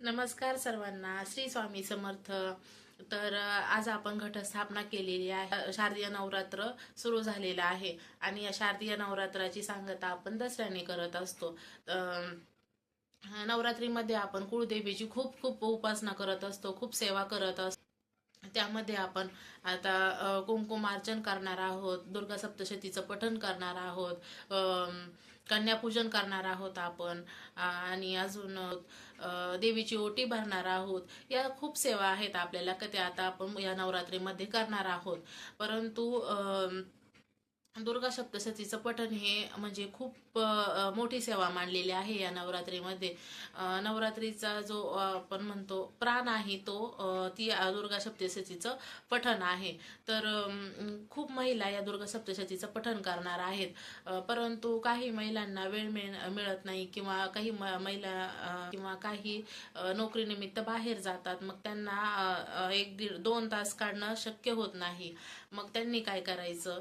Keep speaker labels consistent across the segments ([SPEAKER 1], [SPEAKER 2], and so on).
[SPEAKER 1] नमस्कार सर्वांना. श्री स्वामी समर्थ. तर आज आपण घटस्थापना केलेली आहे. शारदीय नवरात्र सुरू झालेलं आहे आणि या शारदीय नवरात्राची सांगता आपण दसऱ्याने करत असतो. नवरात्रीमध्ये आपण कुळदेवीची खूप खूप उपासना करत असतो खूप सेवा करत असतो. त्यामध्ये आपण आता अ, कुंकुमार्चन करणार आहोत दुर्गा सप्तशतीचं पठण करणार आहोत कन्यापूजन करणार आहोत आपण आणि अजून देवीची ओटी भरणार आहोत. या खूप सेवा आहेत आपल्याला का त्या आता आपण या नवरात्रीमध्ये करणार आहोत. परंतु दुर्गा सप्तशतीचं पठण हे म्हणजे खूप अ, मोठी सेवा मानलेली आहे या नवरात्रीमध्ये. नवरात्रीचा जो आपण म्हणतो प्राण आहे तो ती दुर्गा सप्तशतीचं पठण आहे. तर खूप महिला या दुर्गा सप्तशतीचं पठण करणार आहेत. परंतु काही महिलांना वेळ मिळ मिळत नाही किंवा काही म- महिला किंवा काही नोकरीनिमित्त बाहेर जातात. मग त्यांना एक दीड दोन तास काढणं शक्य होत नाही. मग त्यांनी काय करायचं?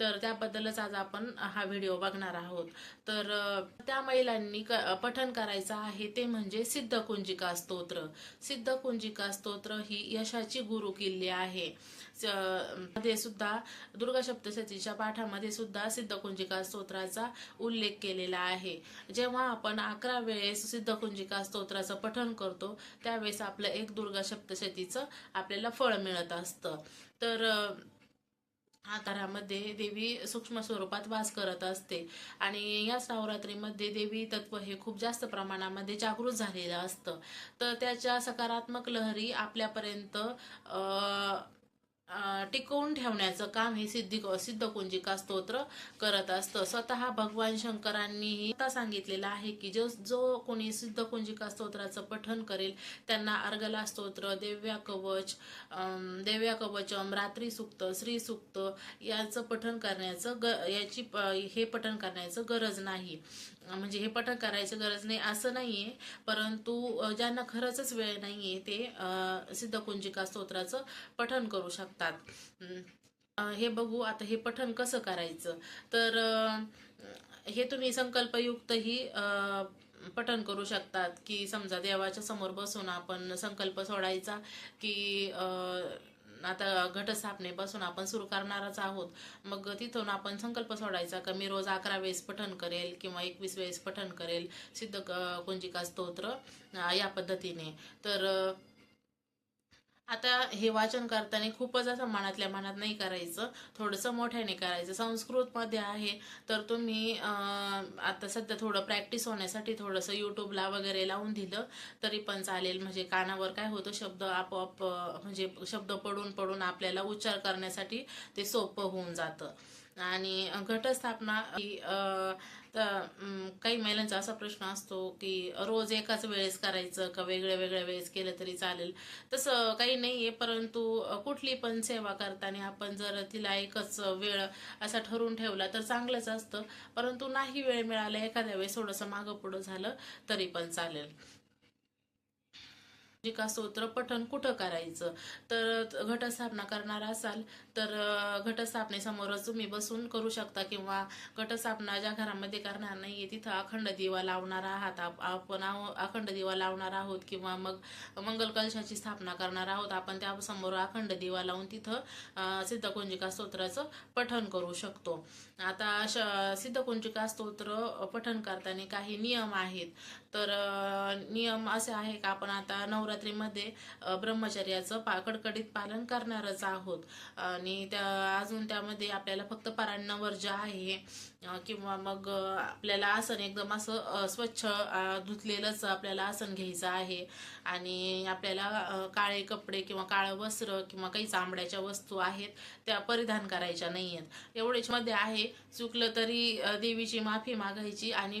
[SPEAKER 1] तर त्याबद्दलच आज आपण हा व्हिडिओ बघणार आहोत. तर त्या महिलांनी पठन करायचं आहे ते म्हणजे सिद्धकुंजिका स्तोत्र. सिद्धकुंजिका स्तोत्र ही यशाची गुरु किल्ली आहे. मध्ये सुद्धा दुर्गा सप्तशतीच्या पाठामध्ये सुद्धा सिद्धकुंजिका स्तोत्राचा उल्लेख केलेला आहे. जेव्हा आपण अकरा वेळेस सिद्धकुंजिका स्तोत्राचं पठन करतो त्यावेळेस आपलं एक दुर्गा सप्तशतीचं आपल्याला फळ मिळत असतं. तर आकारामध्ये देवी सूक्ष्म स्वरूपात वास करत असते. आणि याच नवरात्रीमध्ये देवी तत्व हे खूप जास्त प्रमाणामध्ये जागृत झालेलं असतं. तर त्याच्या सकारात्मक लहरी आपल्यापर्यंत टिकवून ठेवण्याचं काम हे सिद्धी सिद्ध कुंजिका स्तोत्र करत असतं. स्वतः भगवान शंकरांनीही आता सांगितलेलं आहे की जो जो कोणी सिद्ध कुंजिका स्तोत्राचं पठन करेल त्यांना अर्गला स्तोत्र देव्या कवच देव्या कवचम रात्री सुक्त श्री सुक्त याचं पठन करण्याचं ग याची प- हे पठन करण्याचं गरज नाही. म्हणजे हे पठन करायचं गरज नाही असं नाही आहे परंतु ज्यांना खरंच वेळ नाही आहे ते सिद्धकुंजिका सिद्ध कुंजिका स्तोत्राचं पठन करू शकतात. अम, हे बघू आता हे पठण कसं करायचं? तर हे तुम्ही संकल्पयुक्तही पठन पठण करू शकतात की समजा देवाच्या समोर बसून आपण संकल्प सोडायचा की आता घटस्थापनेपासून आपण सुरू करणारच आहोत. मग तिथून आपण संकल्प सोडायचा का मी रोज अकरा वेळेस पठण करेल किंवा एकवीस वेळेस पठण करेल? सिद्ध कुंजिका स्तोत्र या पद्धतीने. तर आता हे वाचन करताना खूपच असं मनातल्या मनात नाही करायचं थोडंसं मोठ्याने करायचं. संस्कृतमध्ये आहे तर तुम्ही आता सध्या थोडं प्रॅक्टिस होण्यासाठी थोडंसं यूट्यूबला वगैरे लावून दिलं तरी पण चालेल. म्हणजे कानावर काय होतं शब्द आपोआप म्हणजे शब्द पडून पडून आपल्याला उच्चार करण्यासाठी ते सोपं होऊन जातं. आणि घटस्थापना ही काही महिलांचा असा प्रश्न असतो की रोज एकाच वेळेस करायचं का वेगळ्या वेगळ्या वेळेस केलं तरी चालेल? तसं काही नाही आहे परंतु कुठली पण सेवा करताना आपण जर तिला एकच वेळ असा ठरवून ठेवला तर चांगलंच असतं. परंतु नाही वेळ मिळाला एखाद्या वेळेस थोडंसं मागं पुढं झालं तरी पण चालेल. जिका स्तोत्र पठण कुठं करायचं? तर घटस्थापना करणार असाल तर घटस्थापनेसमोरच तुम्ही बसून करू शकता किंवा घटस्थापना ज्या घरामध्ये करणार नाहीये तिथं अखंड दिवा लावणार आहात. आप- आपण आहो- अखंड दिवा लावणार आहोत किंवा मग मंगल कलशाची स्थापना करणार आहोत. आपण त्या समोर अखंड दिवा लावून तिथं सिद्धकुंजिका स्तोत्राचं पठण करू शकतो. आता श- सिद्धकुंजिका स्तोत्र पठण करताना काही नियम आहेत. तर नियम असे आहे का? आपण आता नवरा नवरात्रीमध्ये ब्रह्मचर्याचं पा कडकडीत पालन करणारच आहोत. आणि त्या अजून त्यामध्ये आपल्याला फक्त परांना वर्ज आहे किंवा मग आपल्याला आसन एकदम असं स्वच्छ धुतलेलंच आपल्याला आसन घ्यायचं आहे. आणि आपल्याला काळे कपडे किंवा काळं वस्त्र किंवा काही चांबड्याच्या वस्तू आहेत त्या परिधान करायच्या नाही आहेत एवढेच मध्ये आहे चुकलं तरी देवीची माफी मागायची आणि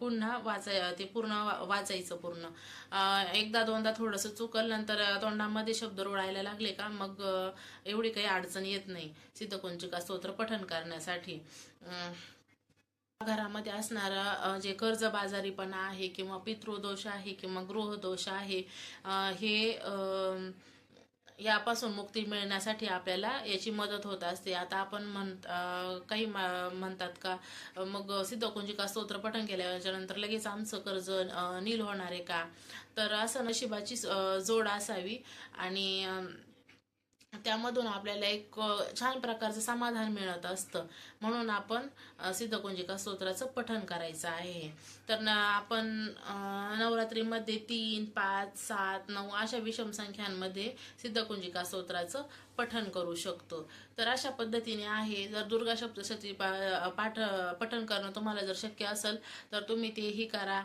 [SPEAKER 1] पुन्हा वाचाय ते पूर्ण वा- वाचायचं पूर्ण. एकदा दोनदा थोडंसं चुकल नंतर तोंडामध्ये शब्द रोळायला लागले का मग एवढी काही अडचण येत नाही. सिद्धकुंचिका स्तोत्र पठण करण्यासाठी. घरामध्ये असणारा जे कर्जबाजारीपणा आहे किंवा पितृदोष आहे किंवा गृहदोष आहे हे यापासून मुक्ती मिळण्यासाठी आपल्याला याची मदत होत असते. आता आपण म्हण काही मा- म्हणतात का मग सिद्धकुंजिका स्तोत्र पठण केल्याच्यानंतर लगेच आमचं कर्ज नील होणार आहे का? तर असं नशिबाची जोड असावी आणि त्यामधून आपल्याला एक छान प्रकारचं समाधान मिळत असतं. म्हणून आपण सिद्धकुंजिका स्तोत्राचं पठण करायचं आहे. तर न आपण नवरात्रीमध्ये तीन पाच सात नऊ अशा विषम संख्यांमध्ये सिद्धकुंजिका स्तोत्राचं पठण करू शकतो. तर अशा पद्धतीने आहे. जर दुर्गा सप्तशती पा- पाठ पठण करणं तुम्हाला जर शक्य असेल तर तुम्ही तेही करा.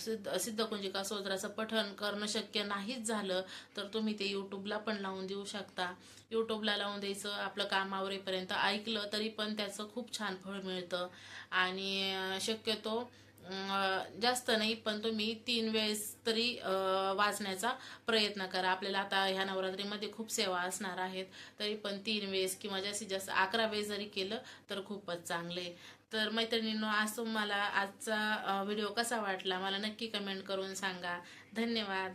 [SPEAKER 1] सिद्ध सिद्धकुंजिका स्तोत्राचं पठण करणं शक्य नाहीच झालं तर तुम्ही ते यूट्यूबला पण लावून देऊ शकता. यूट्यूबला लावून द्यायचं आपलं काम आवरेपर्यंत ऐकलं तरी पण त्याचं खूप छान फळ मिळतं. आणि शक्यतो जास्त नाही पण तुम्ही तीन वेळेस तरी वाचण्याचा प्रयत्न करा. आपल्याला आता ह्या नवरात्रीमध्ये खूप सेवा असणार आहेत. तरी पण तीन वेळेस किंवा जास्तीत जास्त अकरा वेळेस जरी केलं तर खूपच चांगले तर मैत्रिणींनो आज तुम्हाला आजचा व्हिडिओ कसा वाटला? मला नक्की कमेंट करून सांगा. धन्यवाद.